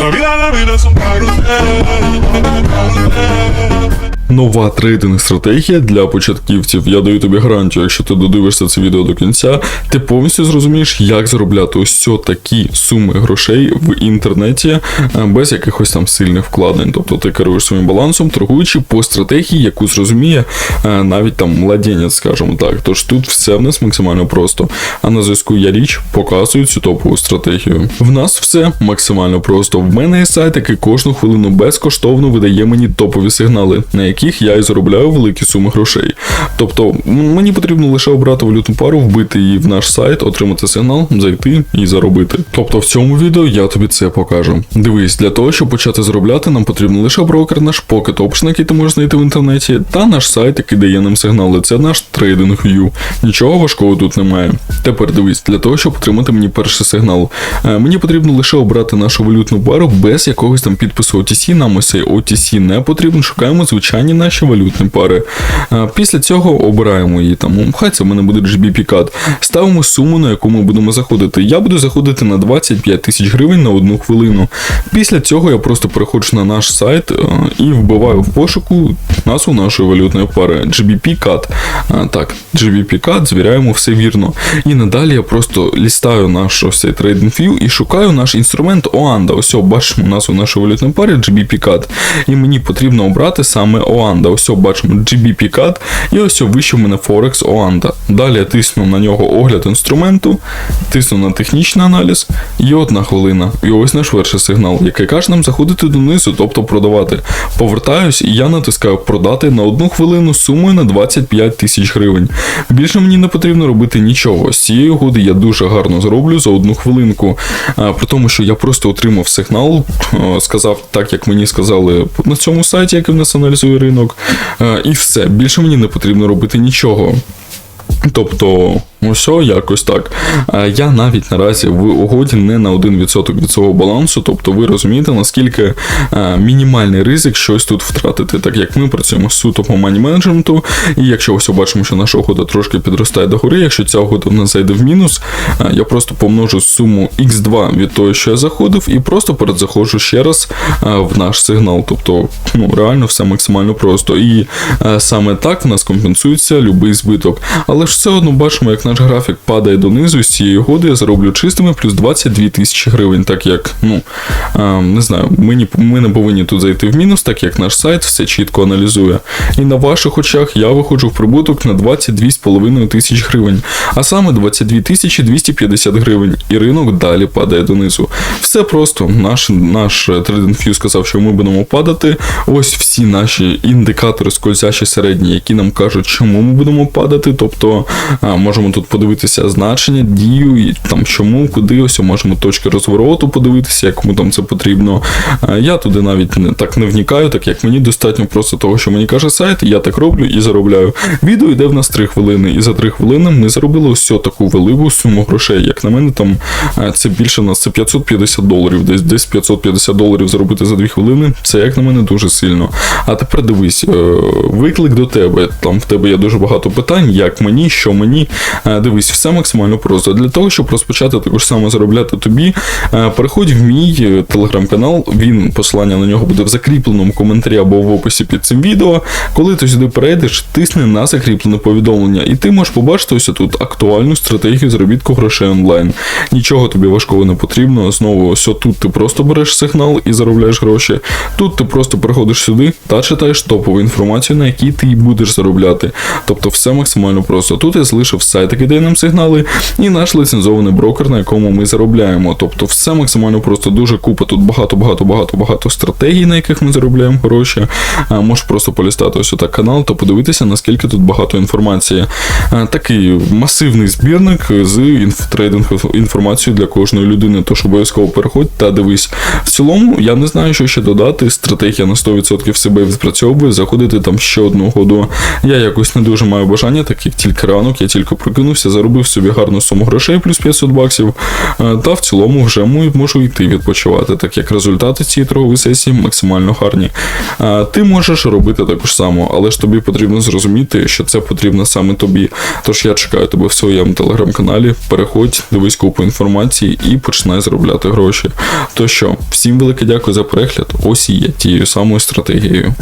La vida, la vida es un. Нова трейдинг стратегія для початківців. Я даю тобі гарантію, якщо ти додивишся це відео до кінця, ти повністю зрозумієш, як заробляти ось такі суми грошей в інтернеті е, без якихось там сильних вкладень. Тобто ти керуєш своїм балансом, торгуючи по стратегії, яку зрозуміє е, навіть там младенець, скажімо так. Тож тут все в нас максимально просто. А на зв'язку я річ показую цю топову стратегію. В нас все максимально просто. В мене є сайт, який кожну хвилину безкоштовно видає мені топові сигнали, на яких я і заробляю великі суми грошей. Тобто мені потрібно лише обрати валютну пару, вбити її в наш сайт, отримати сигнал, зайти і заробити. Тобто в цьому відео я тобі це покажу. Дивись, для того, щоб почати заробляти, нам потрібен лише брокер, наш Pocket Option, який ти можеш знайти в інтернеті, та наш сайт, який дає нам сигнали. Це наш TradingView. Нічого важкого тут немає. Тепер дивись, для того, щоб отримати мені перший сигнал, е, мені потрібно лише обрати нашу валютну пару без якогось там підпису OTC. Нам ось цей OTC не потрібен. Шукаємо звичайні наші валютні пари. Після цього обираємо її там. Хай це в мене буде GBP CAD. Ставимо суму, на яку ми будемо заходити. Я буду заходити на 25 тисяч гривень на одну хвилину. Після цього я просто переходжу на наш сайт е, і вбиваю в пошуку назву нашої валютної пари GBP CAD. Е, Так, GBP CAD, звіряємо все вірно. І надалі я просто лістаю наш ось цей TradingView і шукаю наш інструмент OANDA. Ось бачимо назву нашої валютної пари GBP CAD. І мені потрібно обрати саме OANDA. Ось бачимо GBP CAD. І ось вище в мене Forex. Dалі я тисну на нього огляд інструменту, тисну на технічний аналіз і одна хвилина. І ось наш перший сигнал, який каже нам заходити донизу, тобто продавати. Повертаюсь і я натискаю продати на одну хвилину сумою на 25 тисяч гривень. Більше мені не потрібно робити нічого. З цієї угоди я дуже гарно зроблю за одну хвилинку. А, При тому, що я просто отримав сигнал, сказав так, як мені сказали на цьому сайті, який в нас аналізує ринок. Е, І все. Більше мені не потрібно робити нічого. Тобто, ось о, якось так. Е, Я навіть наразі в угоді не на 1% від свого балансу, тобто ви розумієте, наскільки е, мінімальний ризик щось тут втратити, так як ми працюємо суто по мані менеджменту, і якщо ось бачимо, що наша угода трошки підростає до гори, якщо ця угода в нас зайде в мінус, е, я просто помножу суму x2 від того, що я заходив, і просто передзаходжу ще раз в наш сигнал. Тобто, ну реально все максимально просто. І саме так в нас компенсується будь-який збиток. Але ж все одно бачимо, як наш графік падає донизу, з цієї угоди я зароблю чистими плюс 22 тисячі гривень, так як, ну е, не знаю, ми, ні- ми не повинні тут зайти в мінус, так як наш сайт все чітко аналізує. І на ваших очах я виходжу в прибуток на 22,5 тисяч гривень, а саме 22 тисячі 250 гривень, і ринок далі падає донизу. Все просто. Наш, наш TradingView сказав, що ми будемо падати. Ось всі наші індикатори скользящі середні, які нам кажуть, чому ми будемо падати. Тобто а, можемо тут подивитися значення, дію, там чому, куди, ось можемо точки розвороту подивитися, як кому там це потрібно. Я туди навіть не так не вникаю, так як мені достатньо просто того, що мені каже сайт, я так роблю і заробляю. Відео йде в нас 3 хвилини, і за 3 хвилини ми заробили ось таку велику суму грошей. Як на мене, там е, це більше нас це 550 доларів. Десь десь 550 доларів заробити за 2 хвилини. Це як на мене дуже сильно. А тепер дивись, е, виклик до тебе. Там в тебе є дуже багато питань, як мені, що мені. Е, Дивись, все максимально просто. Для того, щоб розпочати також саме заробляти тобі, е, переходь в мій е, телеграм-канал. Він посилання на нього буде в закріпленому коментарі або в описі під цим відео. Коли ти сюди перейдеш, тисни на закріплене повідомлення, і ти можеш побачити ось тут актуальну стратегію заробітку грошей онлайн. Нічого тобі важкого не потрібно. Знову ось тут ти просто береш сигнал і заробляєш гроші. Тут ти просто приходиш сюди та читаєш топову інформацію, на якій ти і будеш заробляти. Тобто все максимально просто. Тут я залишив сайт, який дає нам сигнали, і наш ліцензований брокер, на якому ми заробляємо. Тобто все максимально просто дуже купа. Тут багато, багато, багато, багато стратегій, на яких ми заробляємо гроші. Можеш просто полістати ось отак канал та подивитися, наскільки тут багато інформації. Такий масивний збірник з інфотрейдинг інформацією для кожної людини. Тож обов'язково переходь та дивись. В цілому, я не знаю, що ще додати. Стратегія на 100% себе відпрацьовує, заходити там ще одну году. Я якось не дуже маю бажання, так як тільки ранок, я тільки прокинувся. Прокинувся, заробив собі гарну суму грошей, плюс 500 баксів, е, та в цілому вже можу йти відпочивати, так як результати цієї торгової сесії максимально гарні. Е, Ти можеш робити також само, але ж тобі потрібно зрозуміти, що це потрібно саме тобі. Тож я чекаю тебе в своєму телеграм-каналі. Переходь, дивись купу інформації і починай заробляти гроші. То що, всім велике дякую за перегляд. Ось і я тією самою стратегією.